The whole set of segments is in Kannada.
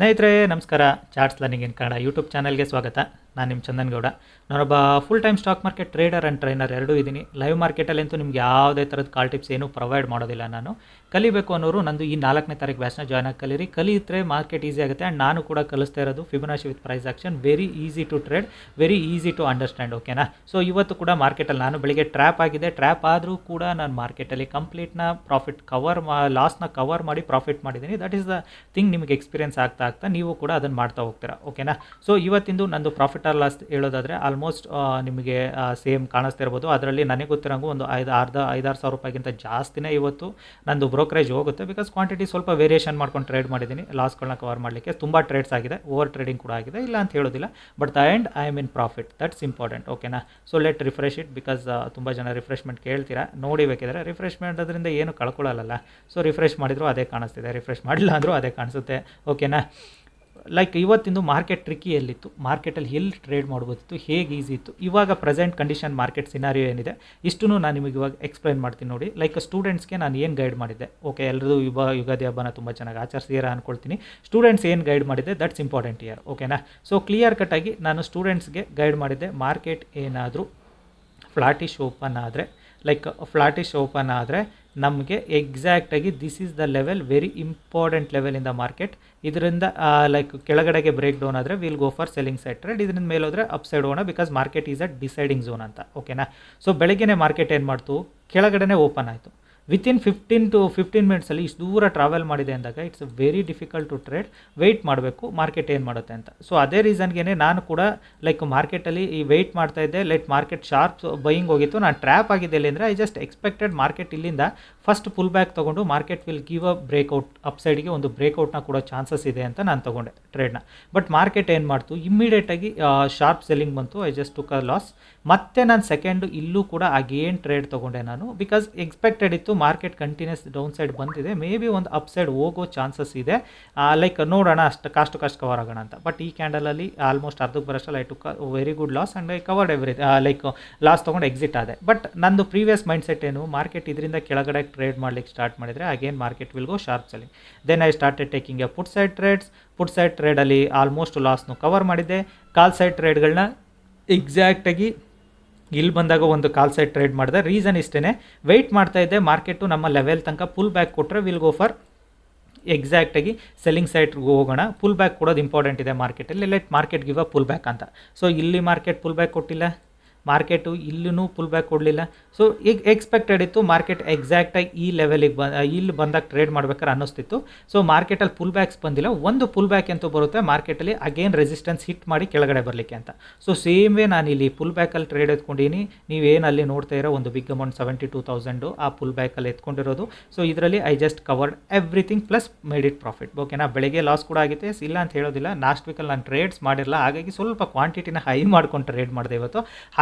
ಸ್ನೇಹಿತರೆ ನಮಸ್ಕಾರ. Charts learning in Kannada YouTube ಚಾನಲ್ಗೆ ಸ್ವಾಗತ. ನಾನು ನಿಮ್ಮ ಚಂದನ್ ಗೌಡ ನಾನೊಬ್ಬ full time stock market trader and trainer ಎರಡೂ ಇದ್ದೀನಿ. ಲೈವ್ ಮಾರ್ಕೆಟಲ್ಲಂತೂ ನಿಮ್ಗೆ ಯಾವುದೇ ಥರದ ಕಾಲ್ ಟಿಪ್ಸ್ ಏನೂ ಪ್ರೊವೈಡ್ ಮಾಡೋದಿಲ್ಲ ನಾನು. ಕಲಿಬೇಕು ಅನ್ನೋರು ನಂದು ಈ ನಾಲ್ಕನೇ ತಾರೀಕು ಬ್ಯಾಚ್ನ ಜಾಯ್ನ್ ಆಗಿ ಕಲೀರಿ. ಕಲಿಯಿದ್ರೆ ಮಾರ್ಕೆಟ್ ಈಸಿ ಆಗುತ್ತೆ ಆ್ಯಂಡ್ ನಾನು ಕೂಡ ಕಲಿಸ್ತಾ ಇರೋದು Fibonacci with price action very easy to trade very easy to understand ಓಕೆನಾ ಸೊ ಇವತ್ತು ಕೂಡ ಮಾರ್ಕೆಟಲ್ಲಿ ನಾನು ಬೆಳಿಗ್ಗೆ ಟ್ರ್ಯಾಪ್ ಆಗಿದೆ ಟ್ರ್ಯಾಪ್ ಆದರೂ ಕೂಡ ನಾನು ಮಾರ್ಕೆಟಲ್ಲಿ ಕಂಪ್ಲೀಟ್ನ ಪ್ರಾಫಿಟ್ ಕವರ್ ಮಾ ಲಾಸ್ನ ಕವರ್ ಮಾಡಿ ಪ್ರಾಫಿಟ್ ಮಾಡಿದ್ದೀನಿ. ದಟ್ ಈಸ್ ದ ಥಿಂಗ್ ನಿಮಗೆ ಎಕ್ಸ್ಪೀರಿಯನ್ಸ್ ಆಗ್ತಾ ಆಗ್ತಾ ನೀವು ಕೂಡ ಅದನ್ನು ಮಾಡ್ತಾ ಹೋಗ್ತೀರಾ ಓಕೆನಾ ಸೊ ಇವತ್ತಿಂದು ನಂದು ಪ್ರಾಫಿಟ್ ಆರ್ ಲಾಸ್ ಹೇಳೋದಾದರೆ ಆಲ್ಮೋಸ್ಟ್ ನಿಮಗೆ ಸೇಮ್ ಕಾಣಿಸ್ತಾ ಇರ್ಬೋದು. ಅದರಲ್ಲಿ ನನಗೆ ಗೊತ್ತಿರೋಂಗು ಒಂದು ಐದು, ಅರ್ಧ, ಐದಾರು ಸಾವಿರ ರೂಪಾಯಿಗಿಂತ ಜಾಸ್ತಿನೇ ಇವತ್ತು ನಂದು ಬ್ರೋಕರೇಜ್ ಹೋಗುತ್ತೆ. ಬಿಕಾಸ್ ಕ್ವಾಂಟಿಟಿ ಸ್ವಲ್ಪ ವೇರಿಯೇಷನ್ ಮಾಡ್ಕೊಂಡು ಟ್ರೇಡ್ ಮಾಡಿದ್ದೀನಿ. ಲಾಸ್ಗಳನ್ನ ಕವರ್ ಮಾಡಲಿಕ್ಕೆ ತುಂಬ ಟ್ರೇಡ್ಸ್ ಆಗಿದೆ. ಓವರ್ ಟ್ರೇಡಿಂಗ್ ಕೂಡ ಆಗಿದೆ. ಇಲ್ಲ ಅಂತ ಹೇಳೋದಿಲ್ಲ. But the end I am in profit that's important ಓಕೆನಾ so let refresh it because ತುಂಬ ಜನ ರಿಫ್ರೆಶ್ಮೆಂಟ್ ಕೇಳ್ತೀರಾ? ನೋಡಿ ಬೇಕಿದ್ರೆ ರಿಫ್ರೆಶ್ಮೆಂಟ್ ಅದರಿಂದ ಏನು ಕಳ್ಕೊಳ್ಳಲ್ಲ ಸೊ ರಿಫ್ರೆಶ್ ಮಾಡಿದ್ರು ಅದೇ ಕಾಣಿಸ್ತಿದೆ. ರಿಫ್ರೆಶ್ ಮಾಡಿಲ್ಲ ಅಂದರೂ ಅದೇ ಕಾಣಿಸುತ್ತೆ. ಓಕೆನಾ ಲೈಕ್ ಇವತ್ತಿಂದು ಮಾರ್ಕೆಟ್ ಟ್ರಿಕಿ ಎಲ್ಲಿತ್ತು? ಮಾರ್ಕೆಟಲ್ಲಿ ಎಲ್ಲಿ ಟ್ರೇಡ್ ಮಾಡ್ಬೋದಿತ್ತು? ಹೇಗೆ ಈಸಿ ಇತ್ತು? ಇವಾಗ ಪ್ರೆಸೆಂಟ್ ಕಂಡೀಷನ್ ಮಾರ್ಕೆಟ್ ಸಿನಾರಿಯೋ ಏನಿದೆ? ಇಷ್ಟೂ ನಾನು ನಿಮಗೆ ಇವಾಗ ಎಕ್ಸ್ಪ್ಲೈನ್ ಮಾಡ್ತೀನಿ ನೋಡಿ. ಲೈಕ್ ಸ್ಟೂಡೆಂಟ್ಸ್ಗೆ ನಾನು ಏನು ಗೈಡ್ ಮಾಡಿದ್ದೆ? ಓಕೆ ಎಲ್ಲರೂ ಯುವ ಯುಗಾದಿ ಹಬ್ಬನ ತುಂಬ ಚೆನ್ನಾಗಿ ಆಚರಿಸಿದ್ದೀರಾ ಅಂದ್ಕೊಳ್ತೀನಿ ಸ್ಟೂಡೆಂಟ್ಸ್ ಏನು ಗೈಡ್ ಮಾಡಿದ್ದೆ? ದಟ್ಸ್ ಇಂಪಾರ್ಟೆಂಟ್ ಇಯರ್ ಓಕೆನಾ ಸೊ ಕ್ಲಿಯರ್ ಕಟ್ಟಾಗಿ ನಾನು ಸ್ಟೂಡೆಂಟ್ಸ್ಗೆ ಗೈಡ್ ಮಾಡಿದ್ದೆ ಮಾರ್ಕೆಟ್ ಏನಾದರೂ ಫ್ಲಾಟಿಶ್ ಓಪನ್ ಆದರೆ ಲೈಕ್ ಫ್ಲಾಟಿಶ್ ಓಪನ್ ಆದರೆ ನಮಗೆ ಎಕ್ಸಾಕ್ಟಾಗಿ this is the level very important level in the market ಇದರಿಂದ ಲೈಕ್ ಕೆಳಗಡೆಗೆ ಬ್ರೇಕ್ ಡೌನ್ ಆದರೆ will go for selling side trade ಇದರಿಂದ ಮೇಲೆ ಹೋದರೆ ಅಪ್ ಸೈಡ್ ಹೋಗೋಣ because market is a deciding zone ಅಂತ ಓಕೆನಾ ಸೊ ಬೆಳಗ್ಗೆನೇ ಮಾರ್ಕೆಟ್ ಏನು ಮಾಡ್ತು? ಕೆಳಗಡೆನೇ ಓಪನ್ ಆಯಿತು. ವಿತಿನ್ ಫಿಫ್ಟೀನ್ ಟು ಫಿಫ್ಟೀನ್ ಮಿನಿಟ್ಸಲ್ಲಿ ಇಷ್ಟು ದೂರ ಟ್ರಾವೆಲ್ ಮಾಡಿದೆ ಅಂದಾಗ it's very difficult to trade wait ಮಾಡಬೇಕು ಮಾರ್ಕೆಟ್ ಏನು ಮಾಡುತ್ತೆ ಅಂತ. ಸೊ ಅದೇ ರೀಸನ್ಗೆ ನಾನು ಕೂಡ ಲೈಕ್ ಮಾರ್ಕೆಟಲ್ಲಿ ಈ ವೆಯ್ಟ್ ಮಾಡ್ತಾ ಇದ್ದೆ ಲೈಟ್ ಮಾರ್ಕೆಟ್ ಶಾರ್ಪ್ ಬೈಯಿಂಗ್ ಹೋಗಿತ್ತು. ನಾನು ಟ್ರ್ಯಾಪ್ ಆಗಿದೆ ಅಂದರೆ ಐ ಜಸ್ಟ್ ಎಕ್ಸ್ಪೆಕ್ಟೆಡ್ ಮಾರ್ಕೆಟ್ ಇಲ್ಲಿಂದ ಫಸ್ಟ್ ಫುಲ್ ಬ್ಯಾಕ್ ತೊಗೊಂಡು market will give a breakout ಅಪ್ಸೈಡ್ಗೆ ಒಂದು ಬ್ರೇಕ್ಔಟ್ನ ಕೊಡೋ ಚಾನ್ಸಸ್ ಇದೆ ಅಂತ ನಾನು ತೊಗೊಂಡೆ ಟ್ರೇಡ್ನ ಬಟ್ ಮಾರ್ಕೆಟ್ ಏನು ಮಾಡ್ತು? ಇಮ್ಮಿಡಿಯೇಟಾಗಿ ಶಾರ್ಪ್ ಸೆಲ್ಲಿಂಗ್ ಬಂತು. I just took a loss ಮತ್ತೆ ನಾನು ಸೆಕೆಂಡ್ ಇಲ್ಲೂ ಕೂಡ ಆಗೇನು ಟ್ರೇಡ್ ತೊಗೊಂಡೆ ನಾನು. ಬಿಕಾಸ್ ಎಕ್ಸ್ಪೆಕ್ಟೆಡ್ ಇತ್ತು ಮಾರ್ಕೆಟ್ ಕಂಟಿನ್ಯೂಸ್ ಡೌನ್ ಸೈಡ್ ಬಂದಿದೆ. ಮೇ ಬಿ ಒಂದು ಅಪ್ ಸೈಡ್ ಹೋಗೋ ಚಾನ್ಸಸ್ ಇದೆ. ಲೈಕ್ ನೋಡೋಣ ಅಷ್ಟು ಕಾಸ್ಟ್ ಟು ಕಾಸ್ಟ್ ಕವರ್ ಆಗೋಣ ಅಂತ. ಬಟ್ ಈ ಕ್ಯಾಂಡಲಲ್ಲಿ ಆಲ್ಮೋಸ್ಟ್ ಅರ್ಧಕ್ಕೆ ಬರೋಷ್ಟಲ್ಲ I took very good loss and I covered every like loss ತೊಗೊಂಡು ಎಕ್ಸಿಟ್ ಆದೆ. ಬಟ್ ನಂದು ಪ್ರೀವಿಯಸ್ ಮೈಂಡ್ ಸೆಟ್ ಏನು ಮಾರ್ಕೆಟ್ ಇದರಿಂದ ಕೆಳಗಡೆ ಟ್ರೇಡ್ ಮಾಡ್ಲಿಕ್ಕೆ ಸ್ಟಾರ್ಟ್ ಮಾಡಿದರೆ again market will go sharp selling then I started taking a put side trades put side ಟ್ರೇಡಲ್ಲಿ almost ಲಾಸ್ನು ಕವರ್ ಮಾಡಿದ್ದೆ. ಕಾಲ್ ಸೈಡ್ ಟ್ರೇಡ್ಗಳನ್ನ ಎಕ್ಸಾಕ್ಟಾಗಿ ಇಲ್ಲಿ ಬಂದಾಗ ಒಂದು ಕಾಲ್ ಸೈಡ್ ಟ್ರೇಡ್ ಮಾಡಿದೆ. ರೀಸನ್ ಇಷ್ಟೇ ವೆಯ್ಟ್ ಮಾಡ್ತಾ ಇದ್ದೆ. ಮಾರ್ಕೆಟು ನಮ್ಮ ಲೆವೆಲ್ ತನಕ ಫುಲ್ ಬ್ಯಾಕ್ ಕೊಟ್ಟರೆ ವಿಲ್ ಗೋ ಫಾರ್ ಎಕ್ಸಾಕ್ಟಾಗಿ ಸೆಲ್ಲಿಂಗ್ ಸೈಟ್ಗೆ ಹೋಗೋಣ. ಫುಲ್ ಬ್ಯಾಕ್ ಕೊಡೋದು ಇಂಪಾರ್ಟೆಂಟ್ ಇದೆ ಮಾರ್ಕೆಟಲ್ಲಿ let market give a full back ಅಂತ. ಸೊ ಇಲ್ಲಿ ಮಾರ್ಕೆಟ್ ಫುಲ್ ಬ್ಯಾಕ್ ಕೊಟ್ಟಿಲ್ಲ. ಮಾರ್ಕೆಟು ಇಲ್ಲೂ ಫುಲ್ ಬ್ಯಾಕ್ ಕೊಡಲಿಲ್ಲ. ಸೊ ಈಗ ಎಕ್ಸ್ಪೆಕ್ಟೆಡ್ ಇತ್ತು ಮಾರ್ಕೆಟ್ ಎಕ್ಸಾಕ್ಟಾಗಿ ಈ ಲೆವೆಲಿಗೆ ಬ ಇಲ್ಲಿ ಬಂದಾಗ ಟ್ರೇಡ್ ಮಾಡ್ಬೇಕಾದ್ರೆ ಅನ್ನಿಸ್ತಿತ್ತು. ಸೊ ಮಾರ್ಕೆಟಲ್ಲಿ ಫುಲ್ ಬ್ಯಾಕ್ಸ್ ಬಂದಿಲ್ಲ. ಒಂದು ಫುಲ್ ಬ್ಯಾಕ್ ಅಂತೂ ಬರುತ್ತೆ ಮಾರ್ಕೆಟಲ್ಲಿ ಅಗೇನ್ ರೆಸಿಸ್ಟೆನ್ಸ್ ಹಿಟ್ ಮಾಡಿ ಕೆಳಗಡೆ ಬರಲಿಕ್ಕೆ ಅಂತ. ಸೊ ಸೇಮ್ ವೇ ನಾನು ಇಲ್ಲಿ ಫುಲ್ ಬ್ಯಾಕಲ್ಲಿ ಟ್ರೇಡ್ ಎತ್ಕೊಂಡಿನಿ ನೀವೇನು ಅಲ್ಲಿ ನೋಡ್ತಾ ಇರೋ ಒಂದು big amount seventy two thousand ಆ ಫುಲ್ ಬ್ಯಾಕಲ್ಲಿ ಎತ್ಕೊಂಡಿರೋದು. ಸೊ ಇದರಲ್ಲಿ I just covered everything plus made it profit ಓಕೆನಾ ಬೆಳಗ್ಗೆ ಲಾಸ್ ಕೂಡ ಆಗಿದೆ ಇಲ್ಲ ಅಂತ ಹೇಳೋದಿಲ್ಲ. ಲಾಸ್ಟ್ ವೀಕಲ್ಲಿ ನಾನು ಟ್ರೇಡ್ಸ್ ಮಾಡಿರಲ್ಲ. ಹಾಗಾಗಿ ಸ್ವಲ್ಪ ಕ್ವಾಂಟಿಟಿನ ಹೈ ಮಾಡ್ಕೊಂಡು ಟ್ರೇಡ್ ಮಾಡಿದೆ ಇವತ್ತು.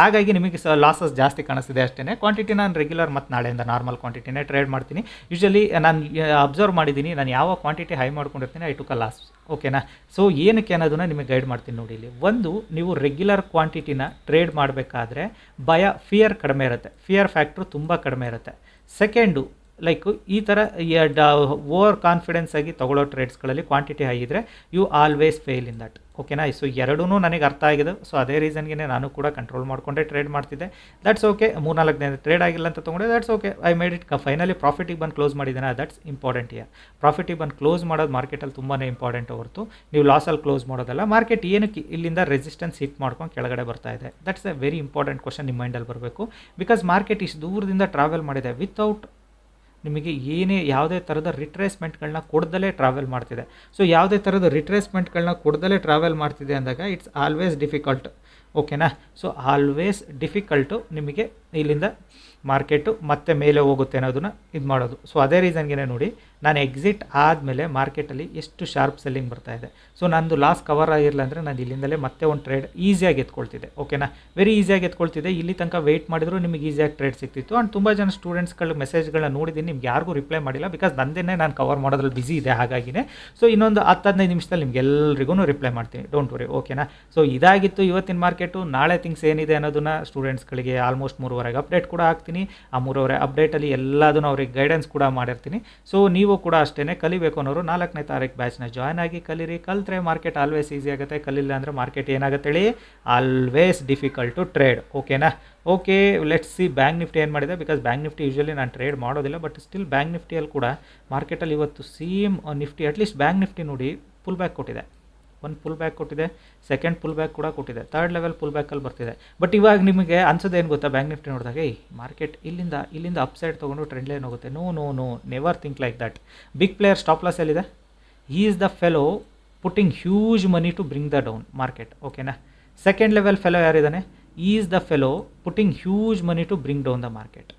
ಹಾಗಾಗಿ ನಿಮಗೆ ಸ ಲಾಸಸ್ ಜಾಸ್ತಿ ಕಾಣಿಸ್ತಿದೆ ಅಷ್ಟೇ ಕ್ವಾಂಟಿಟಿ ನಾನು ರೆಗ್ಯುಲರ್ ಮತ್ತು ನಾಳೆಯಿಂದ ನಾರ್ಮಲ್ ಕ್ವಾಂಟಿಟಿನೇ ಟ್ರೇಡ್ ಮಾಡ್ತೀನಿ. ಯೂಶಲಿ ನಾನು ಅಬ್ಸರ್ವ್ ಮಾಡಿದ್ದೀನಿ ನಾನು ಯಾವ ಕ್ವಾಂಟಿಟಿ ಹೈ ಮಾಡ್ಕೊಂಡಿರ್ತೀನಿ ಐ ಟುಕ್ ಅ ಲಾಸ್ ಓಕೆನಾ ಸೊ ಏನಕ್ಕೆ ಅನ್ನೋದನ್ನ ನಿಮಗೆ ಗೈಡ್ ಮಾಡ್ತೀನಿ ನೋಡಿ ಇಲ್ಲಿ. ಒಂದು, ನೀವು ರೆಗ್ಯುಲರ್ ಕ್ವಾಂಟಿಟಿನ ಟ್ರೇಡ್ ಮಾಡಬೇಕಾದ್ರೆ ಭಯ ಫಿಯರ್ ಕಡಿಮೆ ಇರುತ್ತೆ. ಫಿಯರ್ ಫ್ಯಾಕ್ಟ್ರು ತುಂಬ ಕಡಿಮೆ ಇರುತ್ತೆ. ಸೆಕೆಂಡು ಲೈಕ್ ಈ ಥರ ಓವರ್ ಕಾನ್ಫಿಡೆನ್ಸ್ ಆಗಿ ತೊಗೊಳ್ಳೋ ಟ್ರೇಡ್ಸ್ಗಳಲ್ಲಿ ಕ್ವಾಂಟಿಟಿ ಆಗಿದ್ರೆ you always fail in that ಓಕೆನಾ ಸೊ ಎರಡೂ ನನಗೆ ಅರ್ಥ ಆಗಿದೆ. ಸೊ ಅದೇ ರೀಸನ್ಗೆ ನಾನು ಕೂಡ ಕಂಟ್ರೋಲ್ ಮಾಡಿಕೊಂಡೆ ಟ್ರೇಡ್ ಮಾಡ್ತಿದ್ದೆ. ದಟ್ಸ್ ಓಕೆ ಮೂರ್ನಾಲ್ಕು ದಿನ ಟ್ರೇಡ್ ಆಗಿಲ್ಲ ಅಂತ ತೊಗೊಂಡೆ that's okay I made it finally ಪ್ರಾಫಿಟಿಗೆ ಬಂದು ಕ್ಲೋಸ್ ಮಾಡಿದ್ದೇನೆ? ದಟ್ಸ್ ಇಂಪಾರ್ಟೆಂಟ್ ಇಯರ್ ಪ್ರಾಫಿಟಿಗೆ ಬಂದು ಕ್ಲೋಸ್ ಮಾಡೋದು ಮಾರ್ಕೆಟಲ್ಲಿ ತುಂಬಾ ಇಂಪಾರ್ಟೆಂಟ್ ಹೊರತು. ನೀವು ಲಾಸಲ್ಲಿ ಕ್ಲೋಸ್ ಮಾಡೋದಲ್ಲ ಮಾರ್ಕೆಟ್ ಏನಕ್ಕೆ ಇಲ್ಲಿಂದ ರೆಸಿಸ್ಟೆನ್ಸ್ ಹಿಟ್ ಮಾಡ್ಕೊಂಡು ಕೆಳಗಡೆ ಬರ್ತಾ ಇದೆ? That's a very important question ನಿಮ್ಮ ಮೈಂಡಲ್ಲಿ ಬರಬೇಕು. ಬಿಕಾಸ್ ಮಾರ್ಕೆಟ್ ಇಷ್ಟು ದೂರದಿಂದ ಟ್ರಾವೆಲ್ ಮಾಡಿದೆ ವಿತೌಟ್ ನಿಮಗೆ ಏನೇ ಯಾವುದೇ ಥರದ ರಿಟ್ರೇಸ್ಮೆಂಟ್ಗಳನ್ನ ಕೊಡ್ದಲೇ ಟ್ರಾವೆಲ್ ಮಾಡ್ತಿದೆ. ಸೊ ಯಾವುದೇ ಥರದ ರಿಟ್ರೇಸ್ಮೆಂಟ್ಗಳನ್ನ ಕೊಡ್ದಲೇ ಟ್ರಾವೆಲ್ ಮಾಡ್ತಿದೆ ಅಂದಾಗ ಇಟ್ಸ್ ಆಲ್ವೇಸ್ ಡಿಫಿಕಲ್ಟ್ ಓಕೆನಾ ಸೊ ಆಲ್ವೇಸ್ ಡಿಫಿಕಲ್ಟು ನಿಮಗೆ ಇಲ್ಲಿಂದ ಮಾರ್ಕೆಟು ಮತ್ತೆ ಮೇಲೆ ಹೋಗುತ್ತೆ ಅನ್ನೋದನ್ನ ಇದು ಮಾಡೋದು. ಸೊ ಅದೇ ರೀಸನ್ಗೆ ನೋಡಿ, ನಾನು ಎಕ್ಸಿಟ್ ಆದಮೇಲೆ ಮಾರ್ಕೆಟಲ್ಲಿ ಎಷ್ಟು ಶಾರ್ಪ್ ಸೆಲ್ಲಿಂಗ್ ಬರ್ತಾ ಇದೆ. ಸೊ ನಂದು ಲಾಸ್ ಕವರ್ ಆಗಿರಲ್ಲ ಅಂದರೆ ನಾನು ಇಲ್ಲಿಂದಲೇ ಮತ್ತೆ ಒಂದು ಟ್ರೇಡ್ ಈಸಿಯಾಗಿ ಎತ್ಕೊಳ್ತಿದ್ದೆ. ಓಕೆನಾ ವೆರಿ ಈಸಿಯಾಗಿ ಎತ್ಕೊಳ್ತಿದ್ದೆ. ಇಲ್ಲಿ ತನಕ ವೆಯ್ಟ್ ಮಾಡಿದ್ರು ನಿಮಗೆ ಈಸಿಯಾಗಿ ಟ್ರೇಡ್ ಸಿಕ್ತಿತ್ತು ಆ್ಯಂಡ್ ತುಂಬ ಜನ ಸ್ಟೂಡೆಂಟ್ಸ್ಗಳ ಮೆಸೇಜ್ಗಳನ್ನ ನೋಡಿದ್ದೀನಿ. ನಿಮ್ಗೆ ಯಾರಿಗೂ ರಿಪ್ಲೈ ಮಾಡಿಲ್ಲ ಬಿಕಾಸ್ ನಂದೇನೆ ನಾನು ಕವರ್ ಮಾಡೋದ್ರಲ್ಲಿ ಬಿಸಿ ಇದೆ ಹಾಗಾಗಿನೇ. ಸೊ ಇನ್ನೊಂದು ಹತ್ತು ಹದಿನೈದು ನಿಮಿಷದಲ್ಲಿ ನಿಮ್ಗೆ ಎಲ್ಲರಿಗೂ ರಿಪ್ಲೈ ಮಾಡ್ತೀನಿ. ಡೋಂಟ್ ವರಿ ಓಕೆನಾ ಸೊ ಇದಾಗಿತ್ತು ಇವತ್ತಿನ ಮಾರ್ಕೆಟು. ನಾಳೆ ಥಿಂಗ್ಸ್ ಏನಿದೆ ಅನ್ನೋದನ್ನ ಸ್ಟೂಡೆಂಟ್ಸ್ಗಳಿಗೆ ಆಲ್ಮೋಸ್ಟ್ ಮೂರುವರೆಗೆ ಅಪ್ಡೇಟ್ ಕೂಡ ಹಾಕ್ತೀನಿ. ಆ ಮೂರುವರೆ ಅಪ್ಡೇಟಲ್ಲಿ ಎಲ್ಲದನ್ನು ಅವ್ರಿಗೆ ಗೈಡೆನ್ಸ್ ಕೂಡ ಮಾಡಿರ್ತೀನಿ. ಸೊ ನೀವು ಕೂಡ ಅಷ್ಟೇ ಕಲಿಬೇಕು ಅನ್ನೋರು ನಾಲ್ಕನೇ ತಾರೀಕು ಬ್ಯಾಚ್ನ ಜಾಯ್ನ್ ಆಗಿ ಕಲಿರಿ. ಕಲಿತ್ರೆ ಮಾರ್ಕೆಟ್ ಆಲ್ವೇಸ್ ಈಸಿ ಆಗುತ್ತೆ. ಕಲಿಲ್ಲ ಅಂದರೆ ಮಾರ್ಕೆಟ್ ಏನಾಗುತ್ತೆ ಹೇಳಿ? ಆಲ್ವೇಸ್ ಡಿಫಿಕಲ್ಟ್ ಟು ಟ್ರೇಡ್ ಓಕೆನಾ okay let's see Bank Nifty ಏನು ಮಾಡಿದೆ? ಬಿಕಾಸ್ ಬ್ಯಾಂಕ್ ನಿಫ್ಟಿ ಯೂಶಲಿ ನಾನು ಟ್ರೇಡ್ ಮಾಡೋದಿಲ್ಲ ಬಟ್ ಸ್ಟಿಲ್ ಬ್ಯಾಂಕ್ ನಿಫ್ಟಿಯಲ್ಲಿ ಕೂಡ ಮಾರ್ಕೆಟಲ್ಲಿ ಇವತ್ತು same Nifty at least Bank Nifty ನೋಡಿ ಫುಲ್ ಬ್ಯಾಕ್ ಕೊಟ್ಟಿದೆ. ಒಂದು ಪುಲ್ ಬ್ಯಾಕ್ ಕೊಟ್ಟಿದೆ ಸೆಕೆಂಡ್ ಪುಲ್ ಬ್ಯಾಕ್ ಕೂಡ ಕೊಟ್ಟಿದೆ. ತರ್ಡ್ ಲೆವೆಲ್ ಪುಲ್ ಬ್ಯಾಕಲ್ಲಿ ಬರ್ತಿದೆ. ಬಟ್ ಇವಾಗ ನಿಮಗೆ ಅನ್ಸೋದೇನು ಗೊತ್ತಾ ಬ್ಯಾಂಕ್ ನಿಫ್ಟಿ ನೋಡಿದಾಗ, ಏಯ್ ಮಾರ್ಕೆಟ್ ಇಲ್ಲಿಂದ ಇಲ್ಲಿಂದ ಅಪ್ಸೈಡ್ ತೊಗೊಂಡು ಟ್ರೆಂಡ್ ಲೈನ್ ಹೋಗುತ್ತೆ. No no no never think like that big player stop loss ಎಲ್ಲಿದೆ? ಈ is the fellow putting huge money to bring the down market ಓಕೆನಾ second level fellow ಯಾರಿದ್ದಾನೆ is the fellow putting huge money to bring down the market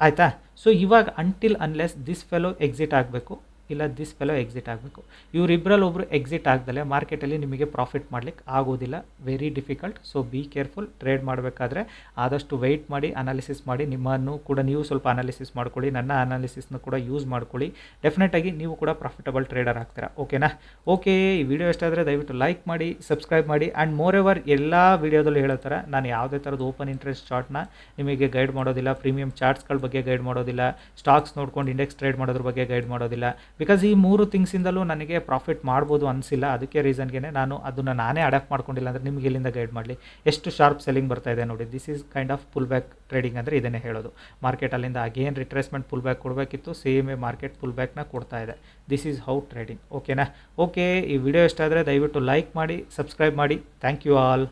ಆಯಿತಾ? ಸೊ ಇವಾಗ until unless this fellow exit ಆಗಬೇಕು ಇಲ್ಲ ದಿಸ್ ಫೆಲೋ ಎಕ್ಸಿಟ್ ಆಗಬೇಕು. ಇವರಿಬ್ಬರಲ್ಲಿ ಒಬ್ಬರು ಎಕ್ಸಿಟ್ ಆಗ್ದಲೆ ಮಾರ್ಕೆಟಲ್ಲಿ ನಿಮಗೆ ಪ್ರಾಫಿಟ್ ಮಾಡಲಿಕ್ಕೆ ಆಗೋದಿಲ್ಲ very difficult so be careful trade ಮಾಡಬೇಕಾದ್ರೆ ಆದಷ್ಟು ವೆಯ್ಟ್ ಮಾಡಿ ಅನಾಲಿಸಿಸ್ ಮಾಡಿ, ನಿಮ್ಮನ್ನು ಕೂಡ ನೀವು ಸ್ವಲ್ಪ ಅನಾಲಿಸಿಸ್ ಮಾಡ್ಕೊಳ್ಳಿ, ನನ್ನ ಅನಾಲಿಸಿಸ್ನ ಕೂಡ ಯೂಸ್ ಮಾಡ್ಕೊಳ್ಳಿ. ಡೆಫಿನೆಟಾಗಿ ನೀವು ಕೂಡ ಪ್ರಾಫಿಟಬಲ್ ಟ್ರೇಡರ್ ಆಗ್ತೀರಾ. ಓಕೆನಾ ಓಕೆ ಈ ವಿಡಿಯೋ ಇಷ್ಟ ದಯವಿಟ್ಟು ಲೈಕ್ ಮಾಡಿ ಸಬ್ಸ್ಕ್ರೈಬ್ ಮಾಡಿ ಆ್ಯಂಡ್ ಮೋರ್ ಎವರ್ ಎಲ್ಲ ವಿಡಿಯೋದಲ್ಲೂ ಹೇಳೋ ಥರ ನಾನು ಯಾವುದೇ ಥರದ ಓಪನ್ ಇಂಟ್ರೆಸ್ಟ್ ಚಾರ್ಟ್ನ ನಿಮಗೆ ಗೈಡ್ ಮಾಡೋದಿಲ್ಲ ಪ್ರೀಮಿಯಂ ಚಾರ್ಟ್ಸ್ಗಳ ಬಗ್ಗೆ ಗೈಡ್ ಮಾಡೋದಿಲ್ಲ ಸ್ಟಾಕ್ಸ್ ನೋಡ್ಕೊಂಡು ಇಂಡೆಕ್ಸ್ ಟ್ರೇಡ್ ಮಾಡೋದ್ರ ಬಗ್ಗೆ ಗೈಡ್ ಮಾಡೋದಿಲ್ಲ ಬಿಕಾಸ್ ಈ ಮೂರು ಥಿಂಗ್ಸಿಂದಲೂ ನನಗೆ ಪ್ರಾಫಿಟ್ ಮಾಡ್ಬೋದು ಅನಿಸಿಲ್ಲ. ಅದಕ್ಕೆ ರೀಸನ್ಗೆ ನಾನು ಅದನ್ನು ನಾನೇ ಅಡಾಪ್ಟ್ ಮಾಡ್ಕೊಂಡಿಲ್ಲ ಅಂದರೆ ನಿಮ್ಗೆ ಇಲ್ಲಿಂದ ಗೈಡ್ ಮಾಡಲಿ. ಎಷ್ಟು ಶಾರ್ಪ್ ಸೆಲ್ಲಿಂಗ್ ಬರ್ತಾ ಇದೆ ನೋಡಿ. This is kind of pull back trading ಅಂದರೆ ಇದನ್ನೇ ಹೇಳೋದು. ಮಾರ್ಕೆಟ್ ಅಲ್ಲಿಂದ ಅಗೇನ್ ರಿಟ್ರೇಸ್ಮೆಂಟ್ ಪುಲ್ ಬ್ಯಾಕ್ ಕೊಡಬೇಕಿತ್ತು. ಸೇಮೇ ಮಾರ್ಕೆಟ್ ಪುಲ್ ಬ್ಯಾಕ್ನ ಕೊಡ್ತಾ ಇದೆ. ದಿಸ್ ಈಸ್ ಹೌ ಟ್ರೇಡಿಂಗ್ ಓಕೆನಾ ಓಕೆ ಈ ವಿಡಿಯೋ ಇಷ್ಟ ಆದರೆ ದಯವಿಟ್ಟು ಲೈಕ್ ಮಾಡಿ ಸಬ್ಸ್ಕ್ರೈಬ್ ಮಾಡಿ. Thank you all